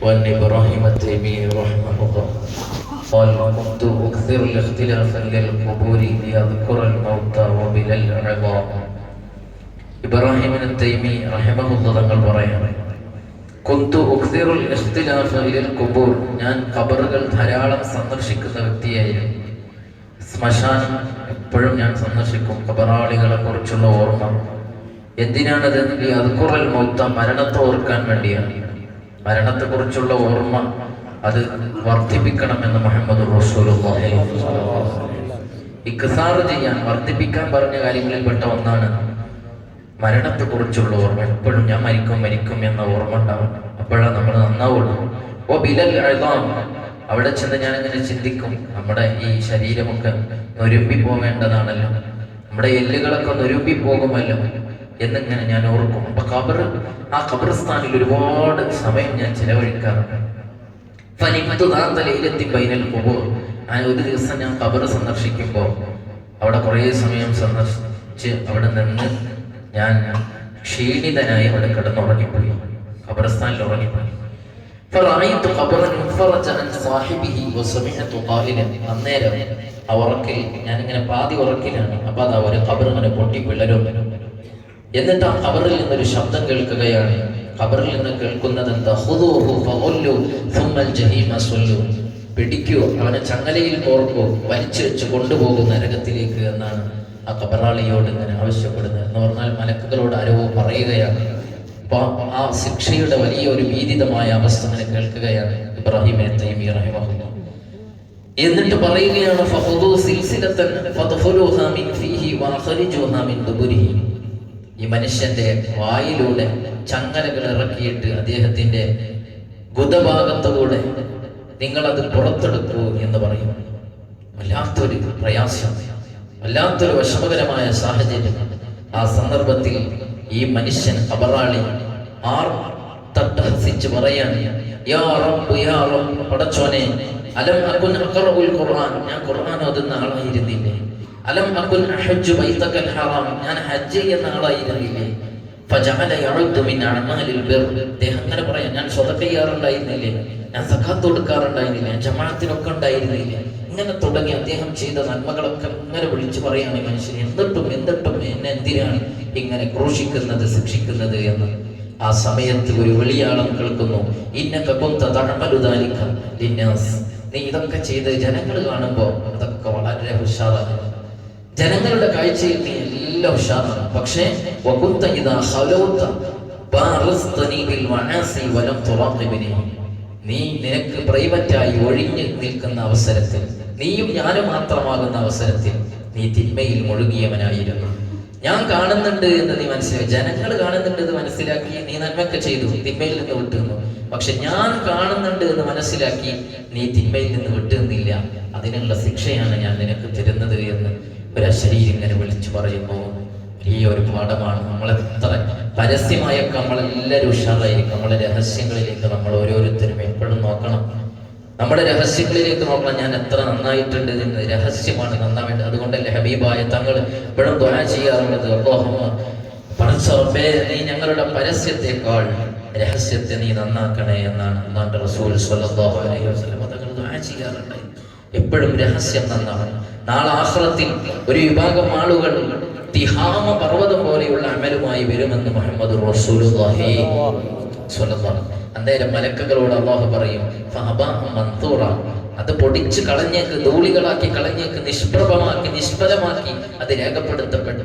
وأن إبراهيم التيمي رحمه الله قال كنت أكثر الاختلاف للقبور ليذكر الموتى وبلا العظام ഇബ്രാഹിമിന് തൈമി റഹിമഹുല്ല തങ്ങൾ പറയാണ് കുന്തു ഉക്തിറുൽ ഇഖ്തിലാഫ് ഇലൽ ഖുബൂർ ഞാൻ ഖബറുകൾ ധാരാളം സന്ദർശിക്കുന്ന വ്യക്തിയായിരുന്നു ശ്മശാനം എപ്പോഴും ഞാൻ സന്ദർശിക്കും ഖബറാളികളെ കുറിച്ചുള്ള ഓർമ്മ എന്തിനാണത് അത് കുറൽ മൗത്ത മരണത്തെ ഓർക്കാൻ വേണ്ടിയാണ് മരണത്തെ കുറിച്ചുള്ള ഓർമ്മ അത് വർദ്ധിപ്പിക്കണമെന്ന് മുഹമ്മദ് റസൂലുള്ളാഹി ഇക്സാർ ചെയ്യാൻ വർദ്ധിപ്പിക്കാൻ പറഞ്ഞ കാര്യങ്ങളിൽ പെട്ട ഒന്നാണ് മരണത്തെക്കുറിച്ചുള്ള ഓർമ്മ. എപ്പോഴും ഞാൻ മരിക്കും മരിക്കും എന്ന ഓർമ്മ ഉണ്ടാവും. അപ്പോഴാണ് നമ്മൾ നന്നാവുള്ളൂ. ഓ ബിലൽ അവിടെ ചെന്ന് ഞാൻ ഇങ്ങനെ ചിന്തിക്കും. നമ്മുടെ ഈ ശരീരമൊക്കെ നൊരുമ്പി പോവേണ്ടതാണല്ലോ നമ്മുടെ എല്ലുകളൊക്കെ നൊരുമ്പി പോകുമല്ലോ എന്നിങ്ങനെ ഞാൻ ഓർക്കും അപ്പൊ ഖബർ ആ ഖബർസ്ഥാനിൽ ഒരുപാട് സമയം ഞാൻ ചിലവഴിക്കാറുണ്ട്. ഒരു ദിവസം ഞാൻ ഖബർ സന്ദർശിക്കുമ്പോൾ അവിടെ കുറേ സമയം സന്ദർശിച്ച് അവിടെ നിന്ന് ഞാൻ ക്ഷീണിതനായി അവിടെ കിടന്നുറങ്ങിപ്പോയി. ഖബർസ്ഥാനിൽ ഉറങ്ങിപ്പോയി. അന്നേരം ആ ഉറക്കിൽ ഞാനിങ്ങനെ പാതി ഉറക്കിലാണ്. അപ്പൊ അതാ ഒരു ഖബർ ഇങ്ങനെ പൊട്ടി പിള്ളരും എന്നിട്ട് ആ ഖബറിൽ നിന്നൊരു ശബ്ദം കേൾക്കുകയാണ്. ഖബറിൽ നിന്ന് കേൾക്കുന്നത് എന്താ? പിടിക്കൂ അവനെ ചങ്ങലയിൽ കോർക്കൂ വലിച്ചു വെച്ച് കൊണ്ടുപോകും നരകത്തിലേക്ക് എന്നാണ് ആ ഖബറാളിയോട് ഇങ്ങനെ ആവശ്യപ്പെടുന്നത് എന്ന് പറഞ്ഞാൽ മലക്കുകളോട് ആരോ പറയുകയാണ്. അപ്പൊ ആ ശിക്ഷയുടെ വലിയ ഒരു ഭീതിതമായ അവസ്ഥ അങ്ങനെ കേൾക്കുകയാണ് ഇബ്രാഹിം തൈമി റഹിമഹുല്ല. എന്നിട്ട് പറയുകയാണ് ഈ മനുഷ്യന്റെ വായിലൂടെ ചങ്ങലകൾ ഇറക്കിയിട്ട് അദ്ദേഹത്തിന്റെ ഗുദഭാഗത്തോടെ നിങ്ങളത് പുറത്തെടുക്കൂ എന്ന് പറയും. വല്ലാത്തൊരു പ്രയാസം വല്ലാത്തൊരു വിഷമകരമായ സാഹചര്യം. ആ സന്ദർഭത്തിൽ ഈ മനുഷ്യൻ അപറാളി ആർ തട്ടഹസിച്ച് പറയാൻ അലം ഖുർആൻ ഞാൻ ഖുർആൻ ഓതുന്ന ആളായിരുന്നില്ലേ? അലം അകുൽ അഹജ്ജു ബൈതകൽ ഹറാം. ഞാൻ ഹജ്ജ് ചെയ്യുന്ന ആളായിരുന്നില്ലേ? ഫജഅല യഉദ്ദു മിൻ അഅമാലിൽ ബിർ. ദേഹം അങ്ങനെ പറയാം ഞാൻ സ്വതക്ക ചെയ്യാറുണ്ടായിരുന്നില്ലേ? ഞാൻ സക്കാത്ത് കൊടുക്കാറുണ്ടായിരുന്നില്ലേ? ഞാൻ ജമാഅത്തിനൊക്കെ ഉണ്ടായിരുന്നില്ലേ? ഇങ്ങനെ തുടങ്ങി അദ്ദേഹം ചെയ്ത നന്മകളൊക്കെ ഇങ്ങനെ വിളിച്ചു പറയാണ് മനുഷ്യൻ എന്നിട്ടും എന്നിട്ടും എന്നെ എന്തിനാണ് ഇങ്ങനെ ക്രൂശിക്കുന്നത് ശിക്ഷിക്കുന്നത് എന്ന്? ആ സമയത്ത് ഒരു വെളിയാളം കേൾക്കുന്നു. ഇന്നൊക്കെ കുന്ത തഅമലുദാലിക ലിന്നാസ്. നീ ഇതൊക്കെ ചെയ്ത് ജനങ്ങൾ കാണുമ്പോൾ അതൊക്കെ വളരെ ഉഷാറാണ്. ജനങ്ങളുടെ കാഴ്ചയിൽ നീ എല്ലാം ഉഷാറാണ്. പക്ഷേ നീ നിനക്ക് പ്രൈവറ്റായി ഒഴിഞ്ഞു നിൽക്കുന്ന അവസരത്തിൽ നീയും ഞാനും മാത്രമാകുന്ന അവസരത്തിൽ നീ തിന്മയിൽ മുഴുകിയവനായിരുന്നു. ഞാൻ കാണുന്നുണ്ട് എന്ന് നീ മനസ്സിലാക്കി. ജനങ്ങൾ കാണുന്നുണ്ട് എന്ന് മനസ്സിലാക്കി നീ നന്മയൊക്കെ ചെയ്തു തിന്മയിൽ നിന്ന് വിട്ടുന്നു പക്ഷെ ഞാൻ കാണുന്നുണ്ട് എന്ന് മനസ്സിലാക്കി നീ തിന്മയിൽ നിന്ന് വിട്ടുന്നില്ല. അതിനുള്ള ശിക്ഷയാണ് ഞാൻ നിനക്ക് തരുന്നത് എന്ന് ഒരു അശരീരം ഇങ്ങനെ വിളിച്ചു പറയുമ്പോൾ വലിയ ഒരു പാഠമാണ്. നമ്മൾ എത്ര പരസ്യമായൊക്കെ നമ്മളെല്ലാവരും ഉഷാറായിരിക്കും. നമ്മളെ രഹസ്യങ്ങളിലേക്ക് നമ്മൾ ഓരോരുത്തരും എപ്പോഴും നോക്കണം. നമ്മുടെ രഹസ്യങ്ങളിലേക്ക് നോക്കണം. ഞാൻ എത്ര നന്നായിട്ടുണ്ട് എന്ന്. രഹസ്യമാണ് നന്നാവേണ്ടത്. അതുകൊണ്ടല്ലേ ഹബീബായ തങ്ങൾ എപ്പോഴും ദ്വാര ചെയ്യാറുള്ളത്. നീ ഞങ്ങളുടെ പരസ്യത്തെക്കാൾ രഹസ്യത്തെ നീ നന്നാക്കണേ എന്നാണ് അള്ളാന്റെ റസൂൽ സ്വല്ലല്ലാഹു അലൈഹി വസല്ലം തങ്ങൾ ദ്വാര ചെയ്യാറുണ്ട് എപ്പോഴും രഹസ്യം നന്നാണ് നാളെ ആഹ്ലത്തിൽ ഒരു വിഭാഗം ആളുകൾ തിഹാമ പർവതം പോലെയുള്ള അമലുമായി വരുമെന്ന് മുഹമ്മദ് റസൂലുള്ളാഹി അന്നേരം മലക്കുകളോട് അള്ളാഹു പറയും അത് പൊടിച്ച് കളഞ്ഞേക്ക് ധൂളികളാക്കി കളഞ്ഞേക്ക് നിഷ്പ്രഭമാക്കി നിഷ്ഫലമാക്കി അത് രേഖപ്പെടുത്തപ്പെട്ടു.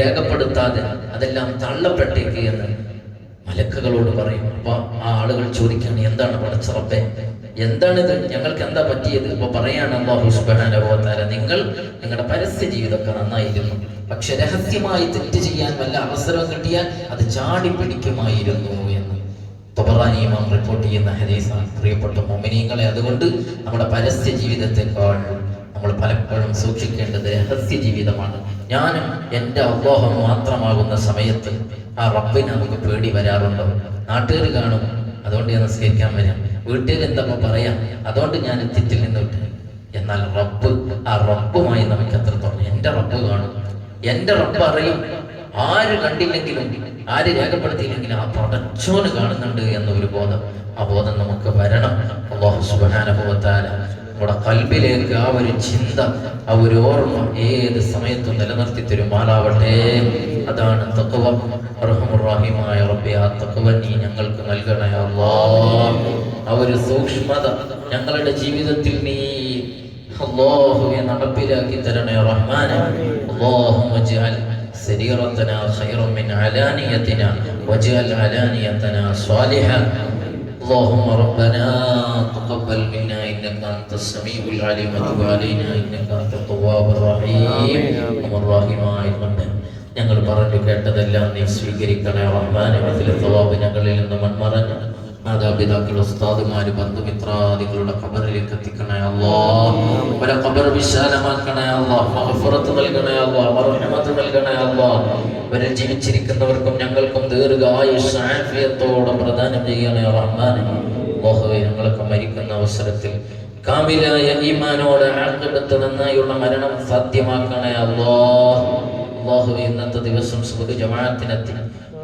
രേഖപ്പെടുത്താതെ അതെല്ലാം തള്ളപ്പെട്ടേക്ക് എന്ന് മലക്കുകളോട് പറയും. അപ്പൊ ആ ആളുകൾ ചോദിക്കാൻ എന്താണ് പടച്ചറപ്പെ എന്താണിത്? ഞങ്ങൾക്ക് എന്താ പറ്റിയത്? ഇപ്പൊ പറയാണ് അള്ളാഹു സുബാനുഭവത്താര നിങ്ങൾ നിങ്ങളുടെ പരസ്യ ജീവിതമൊക്കെ നന്നായിരുന്നു. പക്ഷെ രഹസ്യമായി തെറ്റ് ചെയ്യാൻ വല്ല അവസരം കിട്ടിയാൽ അത് ചാടി പിടിക്കുമായിരുന്നു എന്ന്. തൊബറാനിയമാം റിപ്പോർട്ട് ചെയ്യുന്ന ഹദീസാണ്. പ്രിയപ്പെട്ട മൊമിനീങ്ങളെ അതുകൊണ്ട് നമ്മുടെ പരസ്യ ജീവിതത്തെക്കാൾ നമ്മൾ പലപ്പോഴും സൂക്ഷിക്കേണ്ടത് രഹസ്യ ജീവിതമാണ്. ഞാനും എന്റെ അവബോഹം മാത്രമാകുന്ന സമയത്ത് ആ റബ്ബിന് നമുക്ക് പേടി വരാറുണ്ടോ? നാട്ടുകാർ കാണും. അതുകൊണ്ട് ഞാൻ നിസ്കരിക്കാൻ വരാം. വീട്ടുകാർ എന്തമ്മ പറയാം. അതുകൊണ്ട് ഞാൻ തെറ്റിൽ നിന്ന് വിട്ട്. എന്നാൽ റബ്ബ് ആ റബ്ബുമായി നമുക്ക് എത്രത്തോളം എന്റെ റബ്ബ് കാണും. എന്റെ റബ്ബ് അറിയും. ആര് കണ്ടില്ലെങ്കിലും ആര് രേഖപ്പെടുത്തിയില്ലെങ്കിലും ആ പടച്ചോന് കാണുന്നുണ്ട് എന്നൊരു ബോധം ആ ബോധം നമുക്ക് വരണം. അള്ളാഹു സുബാനുഭവത്താല നമ്മുടെ കൽബിലേക്ക് ആ ഒരു ചിന്ത ആ ഒരു ഓർമ്മ ഏത് സമയത്തും നിലനിർത്തി തരുമാറാവട്ടെ അതാണ് തക്കവ റഹമുറാഹിമായ റബ്ബെ ആ തക്കവ നീ ഞങ്ങൾക്ക് നൽകണേ അല്ലാ ആ ഒരു സൂക്ഷ്മത ഞങ്ങളുടെ ജീവിതത്തിൽ നീ അള്ളാഹുവെ നടപ്പിലാക്കി തരണേ റഹ്മാനെ اللهم اجعل سريرتنا خيرا من علانيتنا واجعل علانيتنا صالحا اللهم ربنا تقبل منا إنك أنت السميع العليم وتب علينا إنك أنت التواب الرحيم. الرحيم ആയിക്കൊണ്ട് ഞങ്ങൾ പറഞ്ഞു കേട്ടതെല്ലാം നീ സ്വീകരിക്കണേ റഹ്മാനെ അതിലെ തവാബ് ഞങ്ങളിൽ നിന്ന് മൺമറഞ്ഞ് മാതാപിതാക്കൾ ഉസ്താദുമാർ ബന്ധുമിത്രാദികളുടെ ഖബറിലേക്ക് എത്തിക്കണേ അല്ലോ. ഖബർ വിശാലമാക്കണേ അല്ലോ. നൽകണേ അല്ലോ. നൽകണേ അല്ലോ. അവരെ ജീവിച്ചിരിക്കുന്നവർക്കും ഞങ്ങൾക്കും ദീർഘായുഷാഫിയത്തോടെ പ്രദാനം ചെയ്യണേ റഹ്മാനെ അവസരത്തിൽ. കാമിലായ ഈമാനോടെ ആൾക്കെടുത്ത് നന്നായുള്ള മരണം സാധ്യമാക്കണേ അള്ളാഹു ഇന്നത്തെ ദിവസം സുഖ ജമാഅത്തിനെത്തി.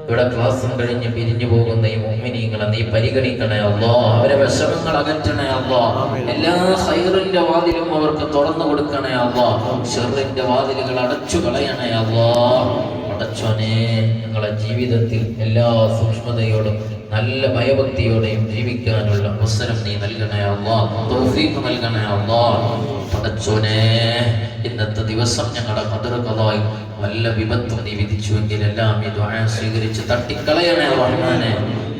ഇവിടെ ക്ലാസ്സും കഴിഞ്ഞ് പിരിഞ്ഞു പോകുന്ന ഈ മുഅ്മിനീങ്ങളെ നീ പരിഗണിക്കണേ അള്ളോ. അവരെ വിഷമങ്ങൾ അകറ്റണേ അള്ളോ. എല്ലാ ഹൈറിന്റെ വാതിലും അവർക്ക് തുറന്നു കൊടുക്കണേ അള്ളോ. ഷെറിന്റെ വാതിലുകൾ അടച്ചു കളയണേ അള്ളോ. അടച്ചോനെ ഞങ്ങളെ ജീവിതത്തിൽ എല്ലാ സൂക്ഷ്മതയോടും നല്ല ഭയഭക്തിയോടെയും ജീവിക്കാനുള്ള അവസരം നീ നൽകണേ തൗഫീഖ് നൽകണേ പടച്ചോനെ ഇന്നത്തെ ദിവസം ഞങ്ങളുടെ മധുരകഥായി വല്ല വിപത്തും നീ വിധിച്ചുവെങ്കിൽ എല്ലാം ഈ സ്വീകരിച്ച് തട്ടിക്കളയണേ റഹ്മാനെ.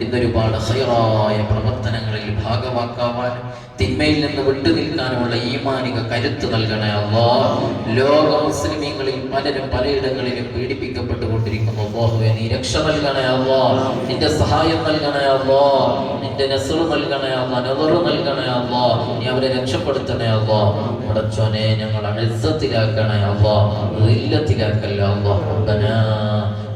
ഇന്നൊരുപാട് ഹൈറായ പ്രവർത്തനങ്ങളിൽ ഭാഗമാക്കാവാൻ തിന്മയിൽ നിന്ന് വിട്ടുനിൽക്കാനുമുള്ള ഈമാനിക കരുത്ത് നൽകണേ അള്ളാ. ലോക മുസ്ലിമീങ്ങളിൽ പലരും പലയിടങ്ങളിലും പീഡിപ്പിക്കപ്പെട്ടുകൊണ്ടിരിക്കുന്നു. അല്ലാഹുവേ നീ രക്ഷ നൽകണേ അള്ളാ. നിന്റെ സഹായം നൽകണേ അള്ളാ. നിന്റെ നസർ നൽകണേ അല്ലാ നെവറ് നൽകണേ അള്ളാ. നീ അവരെ രക്ഷപ്പെടുത്തണേ അള്ളാ. പടച്ചോനെ ഞങ്ങൾ അഴുസത്തിലാക്കണേ അള്ളാ. ഇല്ലത്തിലാക്കല്ല അല്ലാ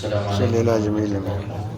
السلام عليكم